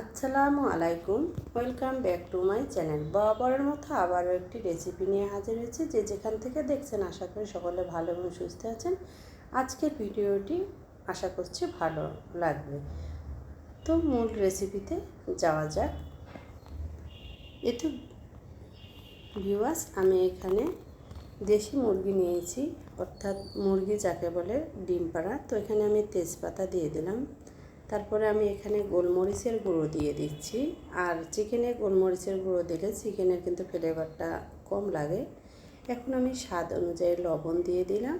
আসসালামু আলাইকুম। Welcome back to my channel বরাবরের মতো আবারও একটি রেসিপি নিয়ে হাজির হয়েছি যে যেখান থেকে দেখছেন, আশা করি সকলে ভালো এবং সুস্থ আছেন। আজকের ভিডিওটি আশা করছি ভালো লাগবে। তো মূল রেসিপিতে যাওয়া যাক। এ তো ভিউয়ার্স আমি এখানে দেশি মুরগি নিয়েছি, অর্থাৎ মুরগি যাকে বলে ডিম পাড়া। তো এখানে আমি তেজপাতা দিয়ে দিলাম। তারপরে আমি এখানে গোলমরিচের গুঁড়ো দিয়ে দিচ্ছি। আর চিকেনে গোলমরিচের গুঁড়ো দিলে চিকেনের কিন্তু ফ্লেভারটা কম লাগে। এখন আমি স্বাদ অনুযায়ী লবণ দিয়ে দিলাম।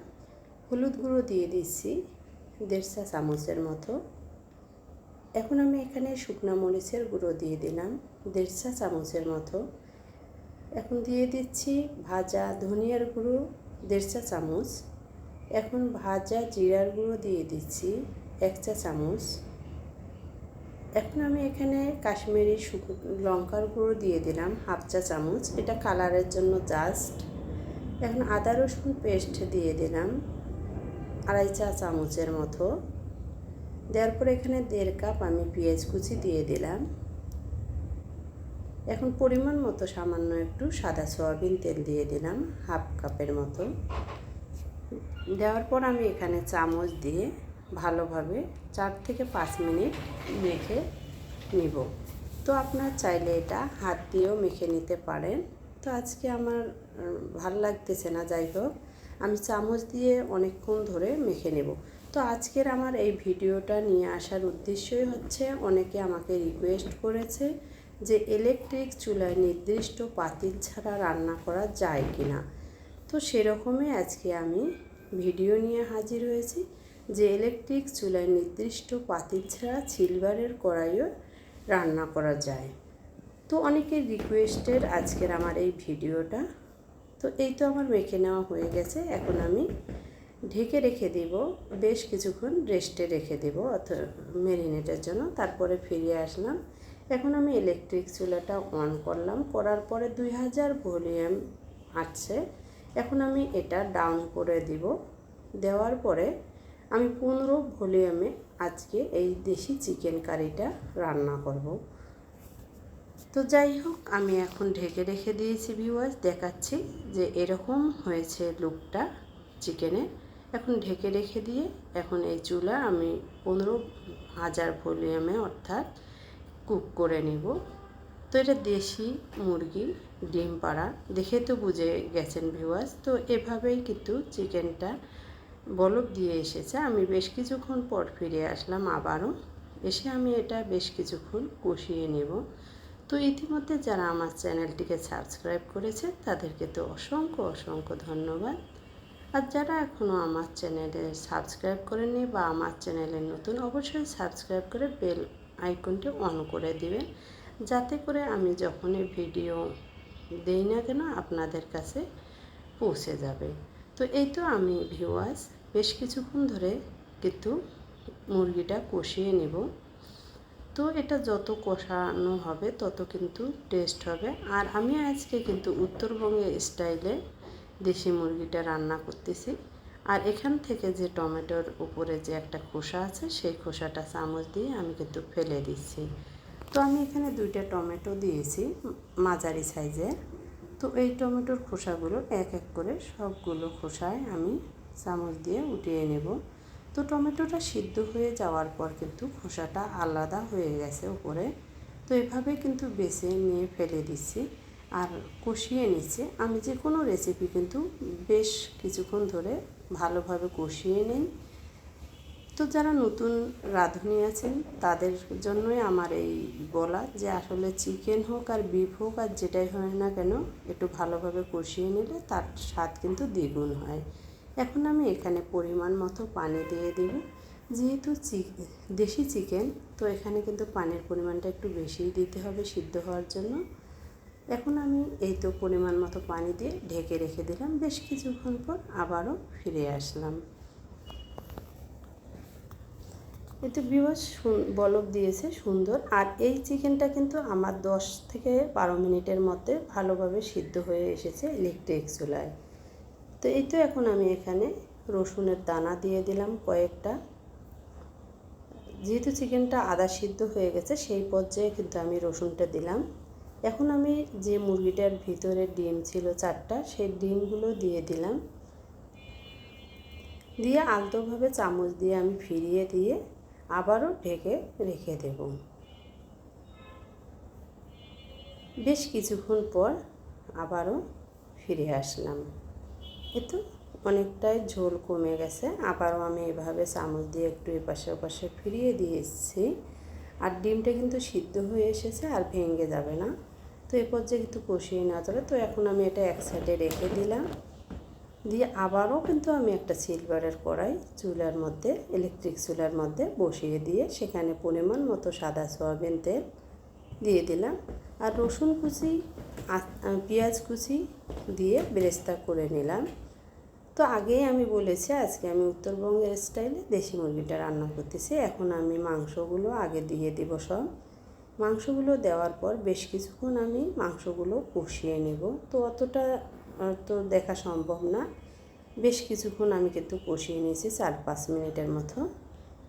হলুদ গুঁড়ো দিয়ে দিচ্ছি, দেড় চা চামচের মতো। এখন আমি এখানে শুকনা মরিচের গুঁড়ো দিয়ে দিলাম, দেড় চা চামচের মতো। এখন দিয়ে দিচ্ছি ভাজা ধনিয়ার গুঁড়ো, দেড় চা চামচ। এখন ভাজা জিরার গুঁড়ো দিয়ে দিচ্ছি, এক চা চামচ। এখন আমি এখানে কাশ্মীরি লঙ্কার গুঁড়ো দিয়ে দিলাম, হাফ চা চামচ। এটা কালারের জন্য জাস্ট। এখন আদা রসুন পেস্ট দিয়ে দিলাম, আড়াই চা চামচের মতো। দেওয়ার পর এখানে দেড় কাপ আমি পেঁয়াজ কুচি দিয়ে দিলাম। এখন পরিমাণ মতো সামান্য একটু সাদা সয়াবিন তেল দিয়ে দিলাম, হাফ কাপের মতো। দেওয়ার পর আমি এখানে চামচ দিয়ে ভালোভাবে চার থেকে পাঁচ মিনিট মেখে নিব। তো আপনার চাইলে এটা হাত দিয়েও মেখে নিতে পারেন। তো আজকে আমার ভালো লাগতেছে না, যাই হোক, আমি চামচ দিয়ে অনেকক্ষণ ধরে মেখে নেব। তো আজকের আমার এই ভিডিওটা নিয়ে আসার উদ্দেশ্যই হচ্ছে, অনেকে আমাকে রিকোয়েস্ট করেছে যে ইলেকট্রিক চুলায় নির্দিষ্ট পাতিল ছাড়া রান্না করা যায় কি না তো সেরকমই আজকে আমি ভিডিও নিয়ে হাজির হয়েছি। যে ইলেকট্রিক চুলায় নির্দিষ্ট পাতিল ছাড়া সিলভারের কড়াইও রান্না করা যায়। তো অনেকের রিকোয়েস্টের আজকের আমার এই ভিডিওটা। তো এই তো আমার মেখে নেওয়া হয়ে গেছে। এখন আমি ঢেকে রেখে দেব। বেশ কিছুক্ষণ রেস্টে রেখে দেব অথবা মেরিনেটের জন্য। তারপরে ফিরে আসলাম। এখন আমি ইলেকট্রিক চুলাটা অন করলাম। করার পরে দুই হাজার ভলিউম আসছে। এখন আমি এটা ডাউন করে দিব। দেওয়ার পরে আমি পনেরো ভলিউমে আজকে এই দেশি চিকেন কারিটা রান্না করব। তো যাই হোক, আমি এখন ঢেকে রেখে দিয়েছি ভিউয়ার্স দেখাচ্ছি যে এরকম হয়েছে লুকটা চিকেনে। এখন ঢেকে রেখে দিয়ে এখন এই চুলা আমি পনেরো হাজার ভলিউমে অর্থাৎ কুক করে নেব। তো এটা দেশি মুরগি, ডিম পাড়া, দেখে তো বুঝে গেছেন ভিউয়ার্স তো এভাবেই কিন্তু চিকেনটা বলক দিয়ে এসেছে। আমি বেশ কিছুক্ষণ পর ফিরে আসলাম আবারও। এসে আমি এটা বেশ কিছুক্ষণ কষিয়ে নেব। তো ইতিমধ্যে যারা আমার চ্যানেলটিকে সাবস্ক্রাইব করেছে, তাদেরকে তো অসংখ্য অসংখ্য ধন্যবাদ। আর যারা এখনও আমার চ্যানেলে সাবস্ক্রাইব করেননি বা আমার চ্যানেলে নতুন, অবশ্যই সাবস্ক্রাইব করে বেল আইকনটি অন করে দিবেন। যাতে করে আমি যখনই ভিডিও দেই না কেন, আপনাদের কাছে পৌঁছে যাবে। তো এই তো আমি ভিউয়ার্স, বেশ কিছুক্ষণ ধরে কিন্তু মুরগিটা কষিয়ে নেব। তো এটা যত কষানো হবে তত কিন্তু টেস্ট হবে। আর আমি আজকে কিন্তু উত্তরবঙ্গের স্টাইলে দেশি মুরগিটা রান্না করতেছি। আর এখান থেকে যে টমেটোর উপরে যে একটা খোসা আছে, সেই খোসাটা চামচ দিয়ে আমি কিন্তু ফেলে দিচ্ছি। তো আমি এখানে দুইটা টমেটো দিয়েছি, মাঝারি সাইজের। তো এই টমেটোর খোসাগুলো এক এক করে সবগুলো খোসায় আমি চামচ দিয়ে উঠিয়ে নেব। তো টমেটোটা সিদ্ধ হয়ে যাওয়ার পর কিন্তু খোসাটা আলাদা হয়ে গেছে উপরে। তো এভাবে কিন্তু বেছে নিয়ে ফেলে দিচ্ছি আর কষিয়ে নিচ্ছে। আমি যে কোনো রেসিপি কিন্তু বেশ কিছুক্ষণ ধরে ভালোভাবে কষিয়ে নিই। তো যারা নতুন রাঁধুনি আছেন, তাদের জন্যই আমার এই বলা যে আসলে চিকেন হোক আর বিফ হোক আর যেটাই হয় না কেন, একটু ভালোভাবে কষিয়ে নিলে তার স্বাদ কিন্তু দ্বিগুণ হয়। এখন আমি এখানে পরিমাণ মতো পানি দিয়ে দেব। যেহেতু চি, দেশি চিকেন, তো এখানে কিন্তু পানির পরিমাণটা একটু বেশিই দিতে হবে সিদ্ধ হওয়ার জন্য। এখন আমি এই তো পরিমাণ মতো পানি দিয়ে ঢেকে রেখে দিলাম। বেশ কিছুক্ষণ পর আবারও ফিরে আসলাম। এতে বিবাস বলক দিয়েছে সুন্দর। আর এই চিকেনটা কিন্তু আমার দশ থেকে বারো মিনিটের মধ্যে ভালোভাবে সিদ্ধ হয়ে এসেছে ইলেকট্রিক চুলায়। তো এই তো এখন আমি এখানে রসুনের দানা দিয়ে দিলাম কয়েকটা। যেহেতু চিকেনটা আদা সিদ্ধ হয়ে গেছে, সেই পর্যায়ে কিন্তু আমি রসুনটা দিলাম। এখন আমি যে মুরগিটার ভিতরে ডিম ছিল চারটা, সেই ডিমগুলো দিয়ে দিলাম। দিয়ে আলতোভাবে চামচ দিয়ে আমি ফিরিয়ে দিয়ে আবারও ঢেকে রেখে দেব। বেশ কিছুক্ষণ পর আবারও ফিরে আসলাম। এতো অনেকটাই ঝোল কমে গেছে, আবারও আমি এভাবে চামচ দিয়ে একটু এপাশে ওপাশে ফিরিয়ে দিয়ে এসেছি আর ডিমটা কিন্তু সিদ্ধ হয়ে এসেছে আর ভেঙে যাবে না। তো এ পর্যায়ে কিন্তু কষিয়ে না চলে। তো এখন আমি এটা এক সাইডে রেখে দিলাম। দিয়ে আবারও কিন্তু আমি একটা সিলভারের কড়াই চুলার মধ্যে ইলেকট্রিক চুলার মধ্যে বসিয়ে দিয়ে সেখানে পরিমাণ মতো সাদা সয়াবিন তেল দিয়ে দিলাম। আর রসুন কুচি পেঁয়াজ কুচি দিয়ে বেরেস্তা করে নিলাম। তো আগেই আমি বলেছি, আজকে আমি উত্তরবঙ্গের স্টাইলে দেশি মুরগিটা রান্না করতেছি। এখন আমি মাংসগুলো আগে দিয়ে দিব সব। মাংসগুলো দেওয়ার পর বেশ কিছুক্ষণ আমি মাংসগুলো কষিয়ে নেব। তো অতটা তো দেখা সম্ভব না। বেশ কিছুক্ষণ আমি কিন্তু কষিয়ে নিয়েছি, চার পাঁচ মিনিটের মতো।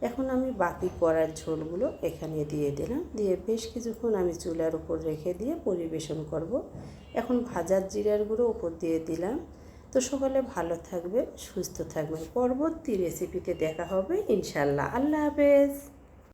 এখন আমি বাকি করার ঝোলগুলো এখানে দিয়ে দিলাম। দিয়ে বেশ কিছুক্ষণ আমি চুলার উপর রেখে দিয়ে পরিবেশন করব। এখন ভাজার জিরার গুঁড়ো উপর দিয়ে দিলাম। তো সকালে ভালো থাকবে সুস্থ থাকবেন। পরবর্তী রেসিপিতে দেখা হবে ইনশাল্লাহ আল্লাহ হাফেজ।